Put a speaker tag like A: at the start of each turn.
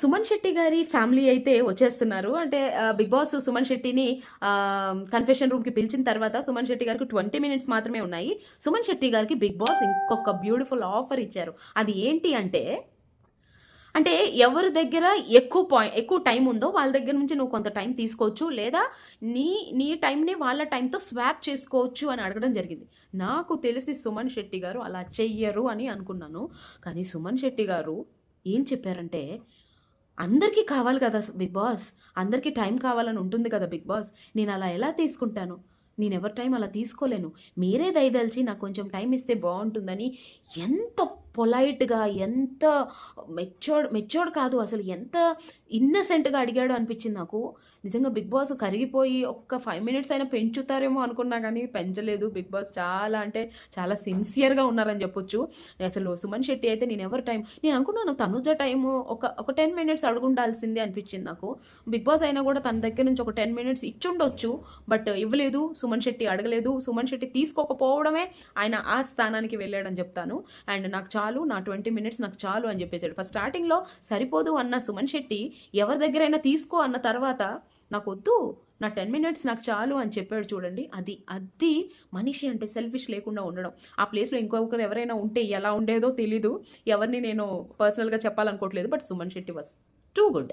A: సుమన్ శెట్టి గారి ఫ్యామిలీ అయితే వచ్చేస్తున్నారు. అంటే బిగ్ బాస్ సుమన్ శెట్టిని కన్ఫెషన్ రూమ్కి పిలిచిన తర్వాత సుమన్ శెట్టి గారికి ట్వంటీ మినిట్స్ మాత్రమే ఉన్నాయి. సుమన్ శెట్టి గారికి బిగ్ బాస్ ఇంకొక బ్యూటిఫుల్ ఆఫర్ ఇచ్చారు. అది ఏంటి అంటే అంటే ఎవరి దగ్గర ఎక్కువ పాయింట్ ఎక్కువ టైం ఉందో వాళ్ళ దగ్గర నుంచి నువ్వు కొంత టైం తీసుకోవచ్చు. లేదా నీ నీ టైంని వాళ్ళ టైంతో స్వాప్ చేసుకోవచ్చు అని అడగడం జరిగింది. నాకు తెలిసి సుమన్ శెట్టి గారు అలా చెయ్యరు అని అనుకున్నాను. కానీ సుమన్ శెట్టి గారు ఏం చెప్పారంటే అందరికీ కావాలి కదా బిగ్ బాస్. అందరికీ టైం కావాలని ఉంటుంది కదా బిగ్ బాస్. నేను అలా ఎలా తీసుకుంటాను? నేను ఎవరి టైం అలా తీసుకోలేను. మీరే దయదలిచి నాకు కొంచెం టైం ఇస్తే బాగుంటుందని ఎంత పొలైట్గా ఎంత మెచ్యూర్డ్ మెచ్యూర్డ్ కాదు. అసలు ఎంత ఇన్నసెంట్గా అడిగాడు అనిపించింది నాకు. నిజంగా బిగ్ బాస్ కరిగిపోయి ఒక్క ఫైవ్ మినిట్స్ అయినా పెంచుతారేమో అనుకున్నా కానీ పెంచలేదు. బిగ్ బాస్ చాలా అంటే చాలా సిన్సియర్గా ఉన్నారని చెప్పొచ్చు. అసలు సుమన్ శెట్టి అయితే నేను ఎవరి టైం నేను అనుకున్నాను తనుజ టైము ఒక ఒక టెన్ మినిట్స్ అడుగుండాల్సిందే అనిపించింది నాకు. బిగ్ బాస్ అయినా కూడా తన దగ్గర నుంచి ఒక టెన్ మినిట్స్ ఇచ్చుండొచ్చు బట్ ఇవ్వలేదు. సుమన్ శెట్టి అడగలేదు. సుమన్ శెట్టి తీసుకోకపోవడమే ఆయన ఆ స్థానానికి వెళ్ళాడని చెప్తాను. అండ్ నాకు చాలా చాలు నా ట్వంటీ మినిట్స్ నాకు చాలు అని చెప్పేసాడు. ఫస్ట్ స్టార్టింగ్లో సరిపోదు అన్న సుమన్ శెట్టి ఎవరి దగ్గరైనా తీసుకో అన్న తర్వాత నాకు వద్దు నా టెన్ మినిట్స్ నాకు చాలు అని చెప్పాడు చూడండి. అది అది మనిషి అంటే సెల్ఫిష్ లేకుండా ఉండడం. ఆ ప్లేస్లో ఇంకొకరు ఎవరైనా ఉంటే ఎలా ఉండేదో తెలీదు. ఎవరిని నేను పర్సనల్గా చెప్పాలనుకోవట్లేదు but Suman Shetty was too good